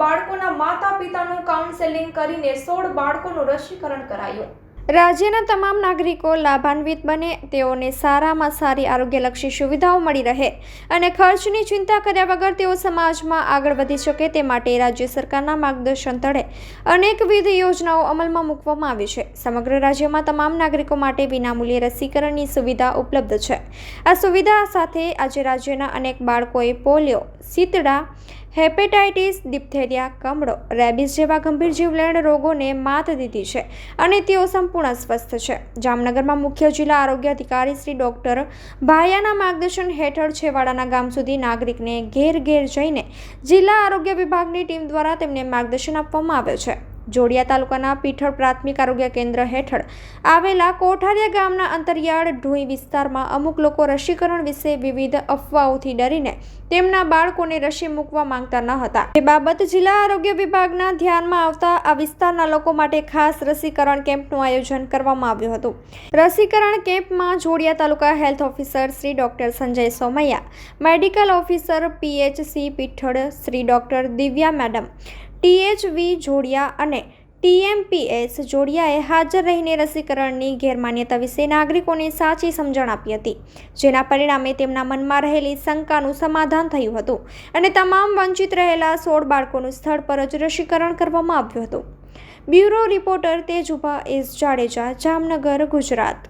બાળકોના માતા પિતાનું કાઉન્સેલિંગ કરીને સોળ બાળકોનું રસીકરણ કરાયું. રાજ્યના તમામ નાગરિકો લાભાન્વિત બને, તેઓને સારામાં સારી આરોગ્યલક્ષી સુવિધાઓ મળી રહે અને ખર્ચની ચિંતા કર્યા વગર તેઓ સમાજમાં આગળ વધી શકે તે માટે રાજ્ય સરકારના માર્ગદર્શન તળે અનેકવિધ યોજનાઓ અમલમાં મૂકવામાં આવી છે. સમગ્ર રાજ્યમાં તમામ નાગરિકો માટે વિનામૂલ્યે રસીકરણની સુવિધા ઉપલબ્ધ છે. આ સુવિધા સાથે આજે રાજ્યના અનેક બાળકોએ પોલિયો શીતળા હેપેટાઇટિસ, ડિપ્થેરિયા, કમળો રેબિસ જેવા ગંભીર જીવલેણ રોગોને માત દીધી છે અને તેઓ સંપૂર્ણ સ્વસ્થ છે. જામનગરમાં મુખ્ય જિલ્લા આરોગ્ય અધિકારી શ્રી ડોક્ટર ભાયાના માર્ગદર્શન હેઠળ છેવાડાના ગામ સુધી નાગરિકને ઘેર ઘેર જઈને જિલ્લા આરોગ્ય વિભાગની ટીમ દ્વારા તેમને માર્ગદર્શન આપવામાં આવે છે. જોડિયા તાલુકાના પીઠળ પ્રાથમિક આરોગ્ય કેન્દ્ર હેઠળ આવેલા કોઠારિયા ગામના અંતરિયાળ ઢૂંઈ વિસ્તારમાં અમુક લોકો રસીકરણ વિશે વિવિધ અફવાઓથી ડરીને તેમના બાળકોને રસી મૂકવા માંગતા ન હતા. એ બાબત જિલ્લા આરોગ્ય વિભાગના ધ્યાનમાં આવતા આ વિસ્તારના લોકો માટે ખાસ રસીકરણ કેમ્પનું આયોજન કરવામાં આવ્યું હતું. રસીકરણ કેમ્પમાં Jodiya taluka health officer Shri doctor Sanjay Somaiya, medical officer PHC Pithad Shri doctor Divya madam THV Jodiya અને ટીએમપીએસ જોડિયાએ હાજર રહીને રસીકરણની ગેરમાન્યતા વિશે નાગરિકોને સાચી સમજણ આપી હતી. જેના પરિણામે તેમના મનમાં રહેલી શંકાનું સમાધાન થયું હતું અને તમામ વંચિત રહેલા સોળ બાળકોનું સ્થળ પર જ રસીકરણ કરવામાં આવ્યું હતું. Bureau reporter Tejubha S Jadeja, Jamnagar, Gujarat.